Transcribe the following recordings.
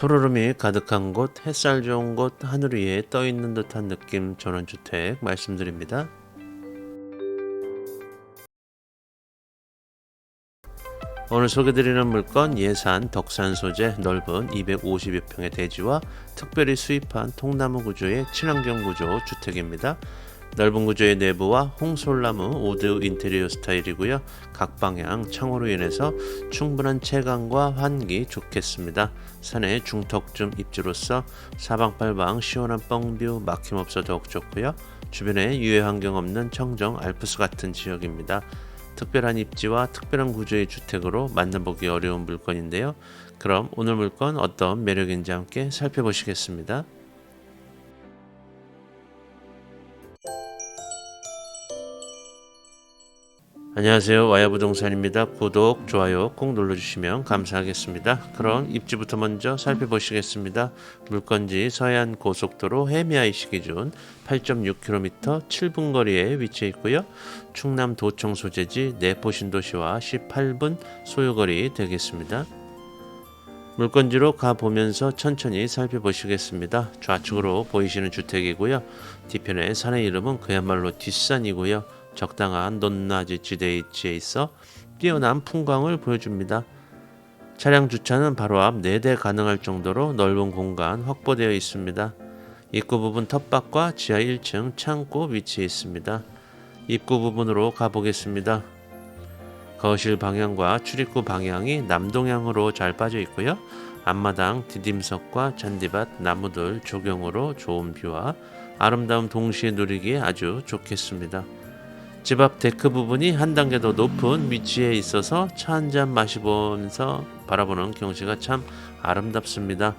푸르름이 가득한 곳, 햇살 좋은 곳, 하늘 위에 떠 있는 듯한 느낌 전원주택 말씀드립니다. 오늘 소개드리는 물건 예산 덕산 소재 넓은 250여 평의 대지와 특별히 수입한 통나무 구조의 친환경 구조 주택입니다. 넓은 구조의 내부와 홍솔나무 우드 인테리어 스타일이고요. 각 방향 창호로 인해서 충분한 채광과 환기 좋겠습니다. 산의 중턱쯤 입지로서 사방팔방 시원한 뻥뷰 막힘없어 더욱 좋고요. 주변에 유해 환경 없는 청정 알프스 같은 지역입니다. 특별한 입지와 특별한 구조의 주택으로 만나보기 어려운 물건인데요. 그럼 오늘 물건 어떤 매력인지 함께 살펴보시겠습니다. 안녕하세요. 와야부동산입니다. 구독, 좋아요 꼭 눌러주시면 감사하겠습니다. 그럼 입지부터 먼저 살펴보시겠습니다. 물건지 서해안 고속도로 해미아이시 기준 8.6km 7분 거리에 위치해 있고요. 충남 도청 소재지 내포 신도시와 18분 소요거리 되겠습니다. 물건지로 가보면서 천천히 살펴보시겠습니다. 좌측으로 보이시는 주택이고요. 뒤편에 산의 이름은 그야말로 뒷산이고요. 적당한 높낮이 지대에 위치해 있어 뛰어난 풍광을 보여줍니다. 차량 주차는 바로 앞 4대 가능할 정도로 넓은 공간 확보되어 있습니다. 입구 부분 텃밭과 지하 1층 창고 위치해 있습니다. 입구 부분으로 가보겠습니다. 거실 방향과 출입구 방향이 남동향으로 잘 빠져 있고요. 앞마당 디딤석과 잔디밭 나무들 조경으로 좋은 뷰와 아름다움 동시에 누리기에 아주 좋겠습니다. 집 앞 데크 부분이 한 단계 더 높은 위치에 있어서 차 한 잔 마시면서 바라보는 경치가 참 아름답습니다.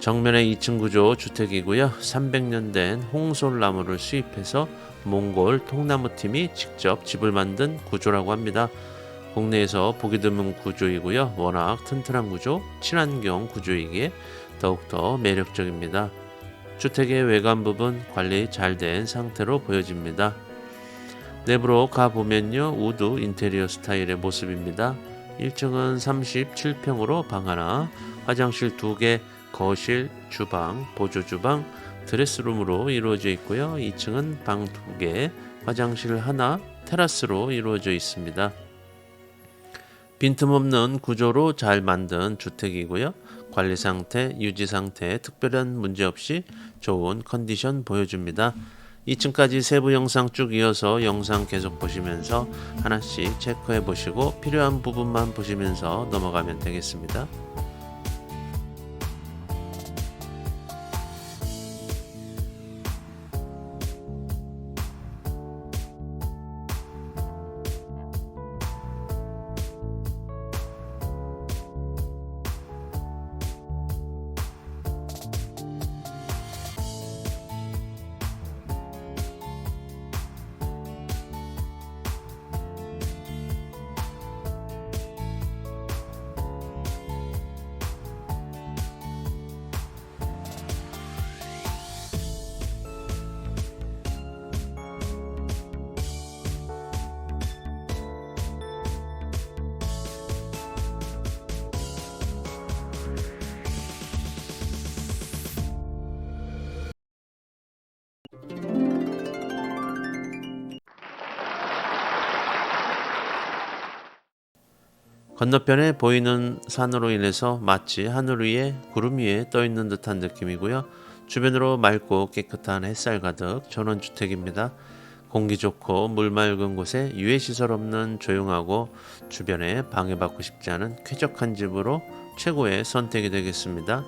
정면에 2층 구조 주택이고요. 300년 된 홍솔나무를 수입해서 몽골 통나무팀이 직접 집을 만든 구조라고 합니다. 국내에서 보기 드문 구조이고요. 워낙 튼튼한 구조, 친환경 구조이기에 더욱더 매력적입니다. 주택의 외관 부분 관리 잘 된 상태로 보여집니다. 내부로 가보면요. 우드 인테리어 스타일의 모습입니다. 1층은 37평으로 방 하나, 화장실 2개, 거실, 주방, 보조 주방, 드레스룸으로 이루어져 있고요. 2층은 방 2개, 화장실 하나, 테라스로 이루어져 있습니다. 빈틈없는 구조로 잘 만든 주택이고요. 관리 상태, 유지 상태 특별한 문제 없이 좋은 컨디션 보여줍니다. 2층까지 세부 영상 쭉 이어서 영상 계속 보시면서 하나씩 체크해 보시고 필요한 부분만 보시면서 넘어가면 되겠습니다. 건너편에 보이는 산으로 인해서 마치 하늘 위에 구름 위에 떠 있는 듯한 느낌이고요. 주변으로 맑고 깨끗한 햇살 가득 전원주택입니다. 공기 좋고 물 맑은 곳에 유해 시설 없는 조용하고 주변에 방해받고 싶지 않은 쾌적한 집으로 최고의 선택이 되겠습니다.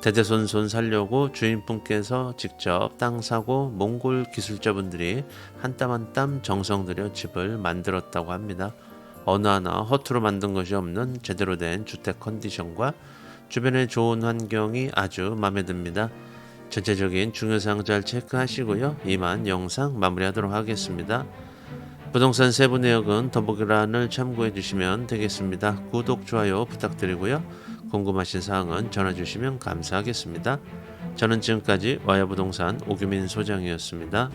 대대손손 살려고 주인분께서 직접 땅 사고 몽골 기술자분들이 한 땀 한 땀 정성 들여 집을 만들었다고 합니다. 어느 하나 허투루 만든 것이 없는 제대로 된 주택 컨디션과 주변의 좋은 환경이 아주 마음에 듭니다. 전체적인 중요사항 잘 체크하시고요. 이만 영상 마무리하도록 하겠습니다. 부동산 세부 내역은 더보기란을 참고해 주시면 되겠습니다. 구독, 좋아요 부탁드리고요. 궁금하신 사항은 전화 주시면 감사하겠습니다. 저는 지금까지 와야부동산 오규민 소장이었습니다.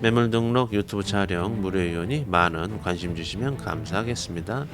매물 등록 유튜브 촬영 무료 이용이 많은 관심 주시면 감사하겠습니다.